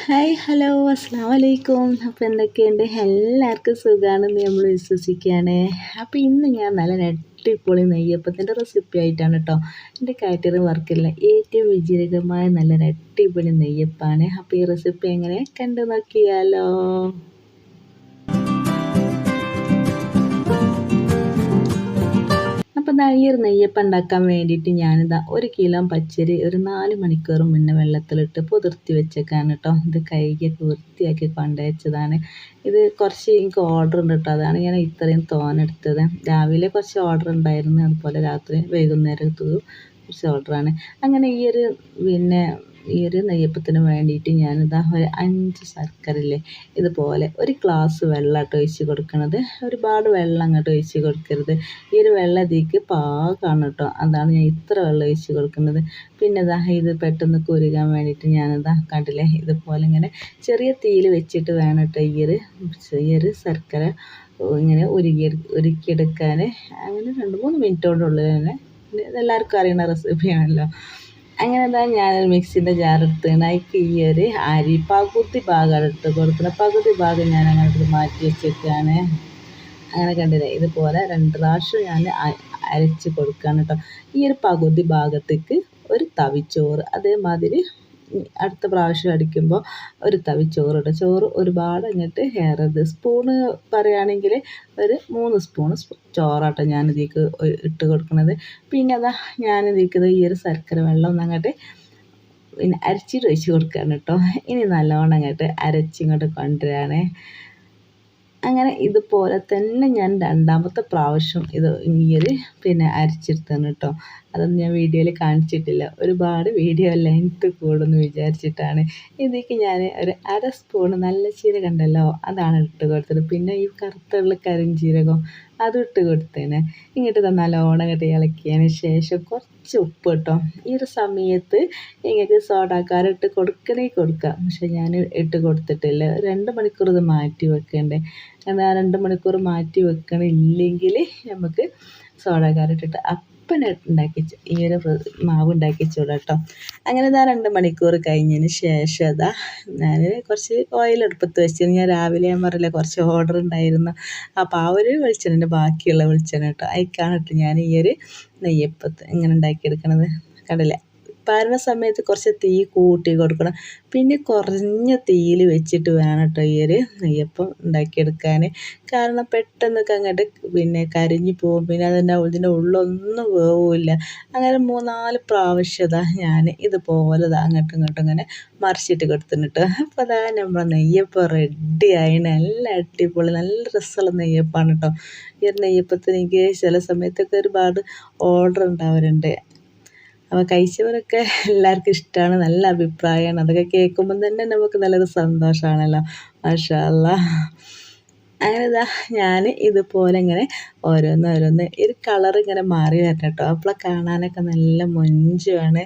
Hi hello അസ്സാം വലൈക്കും അപ്പോൾ എന്തൊക്കെയുണ്ട്? എല്ലാവർക്കും സുഖമാണെന്ന് നമ്മൾ വിശ്വസിക്കുകയാണ്. അപ്പോൾ ഇന്ന് ഞാൻ നല്ല അടിപൊളി നെയ്യപ്പത്തിന്റെ റെസിപ്പി ആയിട്ടാണ് കേട്ടോ എന്റെ കാറ്ററിംഗ് വർക്കില്ല ഏറ്റവും വിജയകരമായ നല്ല അടിപൊളി നെയ്യപ്പാണ്. അപ്പോൾ ഈ റെസിപ്പി എങ്ങനെ കണ്ടു നോക്കിയാലോ അപ്പോൾ നയ്യൊരു നെയ്യപ്പം ഉണ്ടാക്കാൻ വേണ്ടിയിട്ട് ഞാനിതാ ഒരു കിലോ പച്ചരി ഒരു നാല് മണിക്കൂർ മുന്നേ വെള്ളത്തിലിട്ട് പുതിർത്തി വെച്ചേക്കാണ് കേട്ടോ. ഇത് കൈകൊക്കെ വൃത്തിയാക്കി കൊണ്ടുവച്ചതാണ് ഇത് കുറച്ച് എനിക്ക് ഓർഡർ ഉണ്ട് കേട്ടോ. അതാണ് ഞാൻ ഇത്രയും തോനെടുത്തത്. രാവിലെ കുറച്ച് ഓർഡർ ഉണ്ടായിരുന്നു. അതുപോലെ രാത്രി വൈകുന്നേരം ഓർഡറാണ് അങ്ങനെ ഈ ഒരു പിന്നെ ഈ ഒരു നെയ്യപ്പത്തിന് വേണ്ടിയിട്ട് ഞാനിതാ ഒരു അഞ്ച് ശർക്കരയില്ലേ ഇതുപോലെ ഒരു ഗ്ലാസ് വെള്ളം കേട്ടോ ഒഴിച്ച് കൊടുക്കണത്. ഒരുപാട് വെള്ളം അങ്ങോട്ട് ഒഴിച്ച് കൊടുക്കരുത്. ഈ ഒരു വെള്ളം ഇതിലേക്ക് പാകമാണ് കേട്ടോ. അതാണ് ഞാൻ ഇത്ര വെള്ളം ഒഴിച്ച് കൊടുക്കുന്നത്. പിന്നെ ഇതാ ഇത് പെട്ടെന്ന് കുരുകാൻ വേണ്ടിയിട്ട് ഞാനിതാ കണ്ടില്ലേ ഇതുപോലെ ഇങ്ങനെ ചെറിയ തീയിൽ വെച്ചിട്ട് വേണം കേട്ടോ ഈ ഒരു ഈ ഒരു ശർക്കര ഇങ്ങനെ ഉരുകി ഉരുക്കിയെടുക്കാൻ അങ്ങനെ രണ്ട് മൂന്ന് മിനിറ്റോടുള്ളിൽ തന്നെ ഇതെല്ലാവർക്കും അറിയുന്ന റെസിപ്പിയാണല്ലോ. അങ്ങനെ എന്താ ഞാൻ മിക്സിന്റെ എടുത്തുകൊണ്ട് അതിക്ക് ഈ ഒരു അരി പകുതി ഭാഗം ഇട്ട് കൊടുക്കണം പകുതി ഭാഗം ഞാൻ അങ്ങോട്ട് മാറ്റി വെച്ചിട്ടാണ് അങ്ങനെ കണ്ടില്ലേ ഇതുപോലെ രണ്ട് പ്രാവശ്യം ഞാൻ അരച്ച് കൊടുക്കുകയാണ് കേട്ടോ. ഈ ഒരു പകുതി ഭാഗത്തേക്ക് ഒരു തവിച്ചോറ് അതേമാതിരി അടുത്ത പ്രാവശ്യം അടിക്കുമ്പോൾ ഒരു തവി ചോറിടുക ചോറ് ഒരുപാട് അങ്ങോട്ട് ഏറരുത് സ്പൂണ് പറയുകയാണെങ്കിൽ ഒരു മൂന്ന് സ്പൂണ് ചോറാട്ടോ ഞാൻ ഇതിലേക്ക് ഇട്ട് കൊടുക്കുന്നത്. പിന്നെ അതാ ഇതിലേക്ക് ഈ ഒരു ശർക്കര വെള്ളം ഒന്നും അങ്ങോട്ട് പിന്നെ അരച്ചിട്ട് ഒഴിച്ച് കൊടുക്കുകയാണ് കേട്ടോ. ഇനി നല്ലോണം അങ്ങോട്ട് അരച്ചിങ്ങോട്ട് കൊണ്ടുവരികയാണ്. അങ്ങനെ ഇതുപോലെ തന്നെ ഞാൻ രണ്ടാമത്തെ പ്രാവശ്യം ഇത് ഇങ്ങനെ പിന്നെ അരച്ചെടുത്താണ് കേട്ടോ. അതൊന്നും ഞാൻ വീഡിയോയിൽ കാണിച്ചിട്ടില്ല. ഒരുപാട് വീഡിയോ ലെങ്ത്ത് കൂടുമെന്ന് വിചാരിച്ചിട്ടാണ്. ഇതിലേക്ക് ഞാൻ ഒരു അര സ്പൂൺ നല്ല ജീരകം കണ്ടല്ലോ? അതാണ് ഇട്ട് കൊടുത്തത്. പിന്നെ ഈ കറുത്തുള്ള കരിഞ്ചീരകം അതും ഇട്ട് കൊടുത്തേനെ. ഇങ്ങോട്ട് നല്ലോണം ഇങ്ങോട്ട് ഇളക്കിയതിന് ശേഷം കുറച്ച് ഉപ്പ് കേട്ടോ ഈ ഒരു സമയത്ത് നിങ്ങൾക്ക് സോഡാക്കാരം ഇട്ട് കൊടുക്കണേ കൊടുക്കാം. പക്ഷെ ഞാൻ ഇട്ട് കൊടുത്തിട്ടില്ല. രണ്ട് മണിക്കൂർ ഇത് മാറ്റി വെക്കണ്ടേ. എന്നാൽ രണ്ട് മണിക്കൂർ മാറ്റി വെക്കണില്ലെങ്കിൽ നമുക്ക് സോഡാക്കാരം ഇട്ടിട്ട് അപ്പം ഉണ്ടാക്കി ഈ ഒരു മാവ് ഉണ്ടാക്കി വെച്ചോളൂ കേട്ടോ. അങ്ങനെ ഇതാ രണ്ട് മണിക്കൂർ കഴിഞ്ഞതിന് ശേഷം അതാ ഞാൻ കുറച്ച് ഓയിൽ എടുപ്പത്ത് വെച്ച് ഞാൻ രാവിലെ ഞാൻ പറയില്ല കുറച്ച് ഓർഡർ ഉണ്ടായിരുന്നു. അപ്പോൾ ആ ഒരു വെളിച്ചെണ്ണന്റെ ബാക്കിയുള്ള വെളിച്ചെണ്ണ കേട്ടോ. അതിക്കാണ് കേട്ടോ ഞാൻ ഈ ഒരു നെയ്യപ്പത്ത് ഇങ്ങനെ ഉണ്ടാക്കിയെടുക്കണത്. കണ്ടില്ലേ? പാരുന്ന സമയത്ത് കുറച്ച് തീ കൂട്ടി കൊടുക്കണം. പിന്നെ കുറഞ്ഞ തീയിൽ വെച്ചിട്ട് വേണം കേട്ടോ ഈ ഒരു നെയ്യപ്പം ഉണ്ടാക്കിയെടുക്കാൻ. കാരണം പെട്ടെന്നൊക്കെ അങ്ങോട്ട് പിന്നെ കരിഞ്ഞു പോകും. പിന്നെ അതിന്റെ ഇതിന്റെ ഉള്ളൊന്നും വേവില്ല. അങ്ങനെ മൂന്നാൽ പ്രാവശ്യം ഞാൻ ഇതുപോലെ അങ്ങോട്ടും ഇങ്ങോട്ടും ഇങ്ങനെ മറിച്ചിട്ട് കൊടുത്തിട്ട് അപ്പോൾ അതാ നമ്മളെ നെയ്യപ്പം റെഡി ആയി. നല്ല അടിപൊളി നല്ല രസമുള്ള നെയ്യപ്പാണ് കേട്ടോ ഈ നെയ്യപ്പത്തിന് എനിക്ക് ചില സമയത്തൊക്കെ ഒരുപാട് ഓർഡർ ഉണ്ടാവാറുണ്ട് അപ്പോൾ കഴിച്ചവരൊക്കെ എല്ലാവർക്കും ഇഷ്ടമാണ് നല്ല അഭിപ്രായമാണ് അതൊക്കെ കേൾക്കുമ്പം തന്നെ നമുക്ക് നല്ലൊരു സന്തോഷമാണല്ലോ മാഷാ അങ്ങനെ ഇതാ ഞാൻ ഇതുപോലെ ഇങ്ങനെ ഓരോന്ന് ഓരോന്ന് ഒരു കളർ ഇങ്ങനെ മാറി വരണം കേട്ടോ അപ്പോൾ കാണാനൊക്കെ നല്ല മൊഞ്ചുമാണ്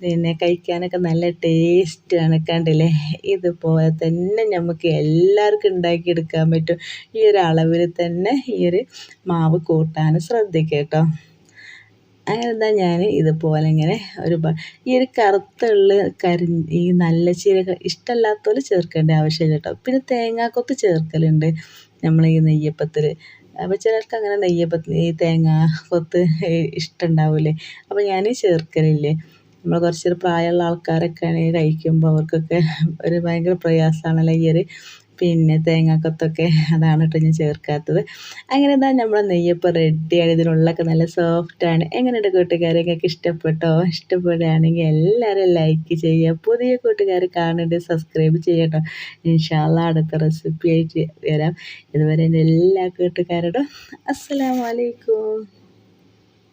പിന്നെ കഴിക്കാനൊക്കെ നല്ല ടേസ്റ്റാണ് കണ്ടില്ലേ? ഇതുപോലെ തന്നെ നമുക്ക് എല്ലാവർക്കും ഉണ്ടാക്കിയെടുക്കാൻ പറ്റും. ഈ ഒരു അളവിൽ തന്നെ ഈ ഒരു മാവ് കൂട്ടാൻ ശ്രദ്ധിക്കുക കേട്ടോ അങ്ങനെ ഞാൻ ഇതുപോലെ ഇങ്ങനെ ഒരു ഈ ഒരു കറുത്തുള്ള കരി ഈ നല്ല ചീരക ഇഷ്ടമല്ലാത്തവർ ചേർക്കേണ്ട ആവശ്യമില്ല കേട്ടോ പിന്നെ തേങ്ങാക്കൊത്ത് ചേർക്കലുണ്ട്. നമ്മൾ ഈ നെയ്യപ്പത്തിൽ അപ്പോൾ ചിലർക്ക് അങ്ങനെ നെയ്യപ്പത്തിൽ ഈ തേങ്ങ കൊത്ത് ഇഷ്ടമുണ്ടാവില്ലേ അപ്പോൾ ഞാൻ ചേർക്കലില്ലേ. നമ്മൾ കുറച്ചൊരു പ്രായമുള്ള ആൾക്കാരൊക്കെ ആണെങ്കിൽ കഴിക്കുമ്പോൾ അവർക്കൊക്കെ ഒരു ഭയങ്കര പ്രയാസമാണല്ലോ ഈ ഒരു പിന്നെ തേങ്ങാക്കൊത്തൊക്കെ അതാണ് കേട്ടോ ഞാൻ ചേർക്കാത്തത്. അങ്ങനെ എന്താ നമ്മളെ നെയ്യപ്പം റെഡിയാണ് ഇതിനുള്ളൊക്കെ നല്ല സോഫ്റ്റാണ് എങ്ങനെയുണ്ട് കൂട്ടുകാരെ നിങ്ങൾക്ക് ഇഷ്ടപ്പെട്ടോ? ഇഷ്ടപ്പെടുകയാണെങ്കിൽ എല്ലാവരും ലൈക്ക് ചെയ്യുക. പുതിയ കൂട്ടുകാർ കാണേണ്ടത് സബ്സ്ക്രൈബ് ചെയ്യട്ടോ ഇൻഷാല്ല അടുത്ത റെസിപ്പി ആയിട്ട് വരാം. ഇതുവരെ എന്റെ എല്ലാ കൂട്ടുകാരോടും അസ്സലാമലൈക്കും